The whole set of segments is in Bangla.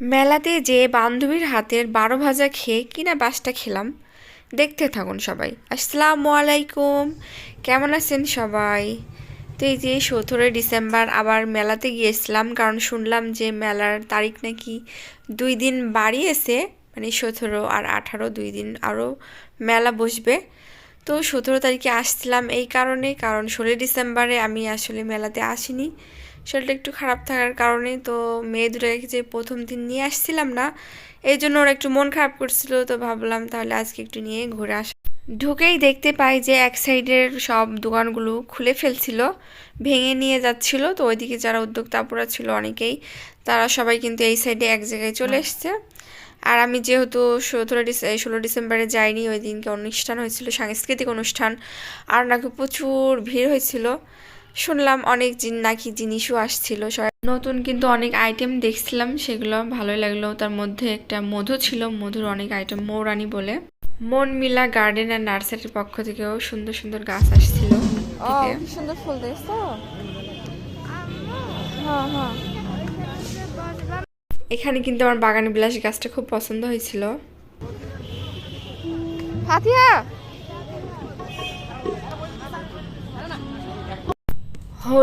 মেলাতে যে বান্ধবীর হাতের বারো ভাজা খেয়ে কিনা বাসটা খেলাম। দেখতে থাকুন সবাই। আসসালামু আলাইকুম। কেমন আছেন সবাই? তো এই যে সতেরোই ডিসেম্বর আবার মেলাতে গিয়েছিলাম, কারণ শুনলাম যে মেলার তারিখ নাকি দুই দিন বাড়িয়েছে মানে সতেরো আর আঠারো দুই দিন আরও মেলা বসবে। তো সতেরো তারিখে আসছিলাম এই কারণে, কারণ ষোলোই ডিসেম্বরে আমি আসলে মেলাতে আসিনি। শরীরটা একটু খারাপ থাকার কারণে তো মেয়ে দুটাকে যে প্রথম দিন নিয়ে আসছিলাম না এই জন্য ওরা একটু মন খারাপ করছিল তো ভাবলাম তাহলে আজকে একটু নিয়ে ঘুরে আস। ঢুকেই দেখতে পাই যে এক সাইডের সব দোকানগুলো খুলে ফেলছিল ভেঙে নিয়ে যাচ্ছিল তো ওইদিকে যারা উদ্যোক্তাপুরা ছিল অনেকেই তারা সবাই কিন্তু এই সাইডে এক জায়গায় চলে এসছে। আর আমি যেহেতু সতেরো ডিসে ষোলো ডিসেম্বরে যাইনি ওই দিনকে অনুষ্ঠান হয়েছিল সাংস্কৃতিক অনুষ্ঠান আর নাকি প্রচুর ভিড় হয়েছিল। শুনলাম অনেক জিন নাকি জিনিসও আসছিল। নতুন কিন্তু অনেক আইটেম দেখছিলাম সেগুলো ভালোই লাগল। তার মধ্যে একটা মধু ছিল মধুর অনেক আইটেম মৌরানি বলে। মন মিলা গার্ডেন আর নার্সারির পক্ষ থেকেও সুন্দর সুন্দর গাছ আসছিল সুন্দর ফুল দেখছ? হ্যাঁ হ্যাঁ। এখানে কিন্তু আমার বাগানে বিলাস গাছটা খুব পছন্দ হয়েছিল। ফাতিয়া!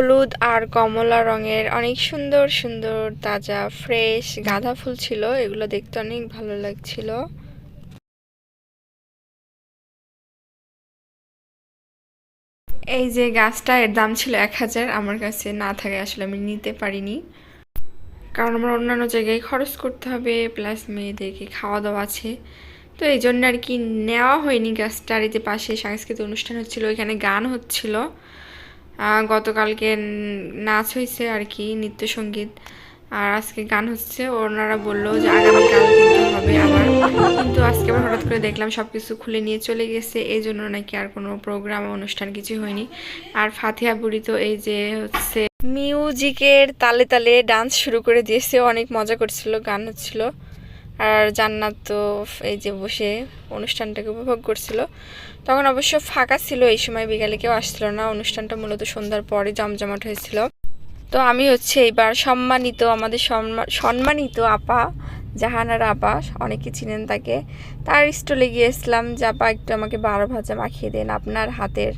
হলুদ আর কমলা রঙের অনেক সুন্দর সুন্দর, তাজা ফ্রেশ গাঁদা ফুল ছিল। এগুলো দেখতে অনেক ভালো লাগছিল। এই যে গাছটা, এর দাম ছিল এক হাজার। আমার কাছে না থাকে, আসলে আমি নিতে পারিনি। কারণ আমার অন্যান্য জায়গায় খরচ করতে হবে প্লাস মেয়েদেরকে খাওয়া দাওয়া আছে। তো এই জন্য আর কি নেওয়া হয়নি গাছটা। আর যে পাশে সাংস্কৃতিক অনুষ্ঠান হচ্ছিল, ওইখানে গান হচ্ছিল। গতকালকে নাচ হয়েছে আর কি নৃত্য সংগীত আর আজকে গান হচ্ছে, ওনারা বলল যে আগামীকাল হবে আবার। কিন্তু আজকে আবার হঠাৎ করে দেখলাম সব কিছু খুলে নিয়ে চলে গেছে এই জন্য নাকি আর কোনো প্রোগ্রাম অনুষ্ঠান কিছু হয়নি। আর ফাতিহা বুড়ি তো এই যে হচ্ছে মিউজিকের তালে তালে ডান্স শুরু করে দিয়েছে, অনেক মজা করছিল, গান হচ্ছিল। আর জান্নাত তো এই যে বসে অনুষ্ঠানটাকে উপভোগ করছিল। তখন অবশ্য ফাঁকা ছিল, এই সময় বিকালে কেউ আসছিল না। অনুষ্ঠানটা মূলত সন্ধ্যার পরে জমজমাট হয়েছিল। তো আমি হচ্ছে এবার সম্মানিত, আমাদের সম্মানিত আপা, জাহানার আপা, অনেকে চিনেন তাকে, তার স্টলে গিয়েছিলাম যে, আপা, একটু আমাকে বারো ভাজা মাখিয়ে দেন। আপনার হাতের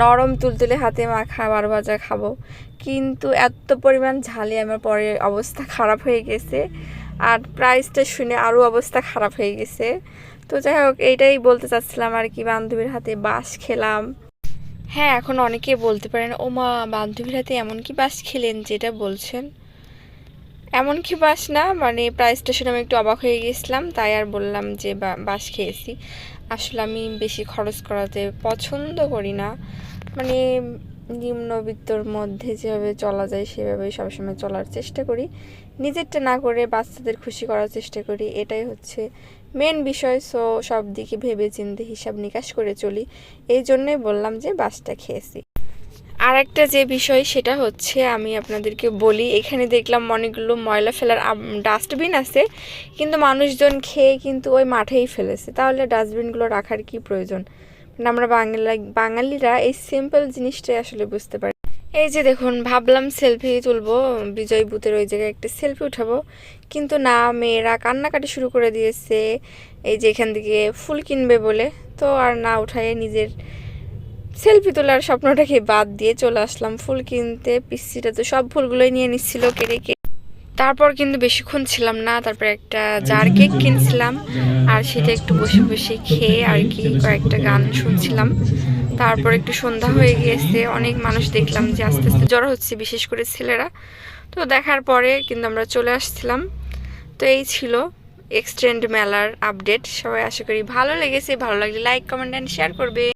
নরম তুলতুলে হাতে মাখা বারো ভাজা খাব। কিন্তু এত পরিমাণ ঝালে আমার পরে অবস্থা খারাপ হয়ে গেছে। আর প্রাইসটা শুনে আরও অবস্থা খারাপ হয়ে গেছে। তো যাই হোক, এইটাই বলতে চাচ্ছিলাম আর কি, বান্ধবীর হাতে বাস খেলাম। হ্যাঁ এখন অনেকে বলতে পারেন, ও মা, বান্ধবীর হাতে এমন কি বাস খেলেন যেটা বলছেন? এমন কি বাস না মানে প্রাইসটা শুনে আমি একটু অবাক হয়ে গেছিলাম, তাই আর বললাম যে বাস খেয়েছি। আসলে আমি বেশি খরচ করাতে পছন্দ করি না। মানে নিম্নবিত্তর মধ্যে যেভাবে চলা যায় সেভাবে সবসময় চলার চেষ্টা করি। নিজেরটা না করে বাচ্চাদের খুশি করার চেষ্টা করি, এটাই হচ্ছে মেন বিষয়। সো সব দিকে ভেবে চিন্তে হিসাব নিকাশ করে চলি। এই জন্যই বললাম যে বাসটা খেয়েছি। আর একটা যে বিষয়, সেটা হচ্ছে আমি আপনাদেরকে বলি, এখানে দেখলাম অনেকগুলো ময়লা ফেলার ডাস্টবিন আছে। কিন্তু মানুষজন খেয়ে কিন্তু ওই মাঠেই ফেলেছে। তাহলে ডাস্টবিনগুলো রাখার কি প্রয়োজন? আমরা বাংলা বাঙালিরা এই সিম্পল জিনিসটাই আসলে বুঝতে পারি। এই যে দেখুন, ভাবলাম সেলফি তুলবো, বিজয় বুথের ওই জায়গায় একটা সেলফি উঠাবো। কিন্তু না, মেয়েরা কান্নাকাটি শুরু করে দিয়েছে, এই যে এখান থেকে ফুল কিনবে বলে। তো আর না উঠায় নিজের সেলফি তোলার স্বপ্নটাকে বাদ দিয়ে চলে আসলাম। ফুল কিনতে, পিসিটা তো সব ফুলগুলোই নিয়ে নিচ্ছিল কেড়ে। তারপর কিন্তু বেশিক্ষণ ছিলাম না, তারপর একটা জার কেক কিনছিলাম, আর সেটা একটু বসে বসে খেয়ে আর কি কয়েকটা গান শুনছিলাম। তারপর একটু সন্ধ্যা হয়ে গিয়েছে, অনেক মানুষ দেখলাম যে আস্তে আস্তে জ্বর হচ্ছে, বিশেষ করে ছেলেরা। তো দেখার পরে কিন্তু আমরা চলে আসছিলাম। তো এই ছিল এক্সটেন্ড মেলার আপডেট সবাই আশা করি ভালো লেগেছে। ভালো লাগলে লাইক কমেন্ট অ্যান্ড শেয়ার করবে।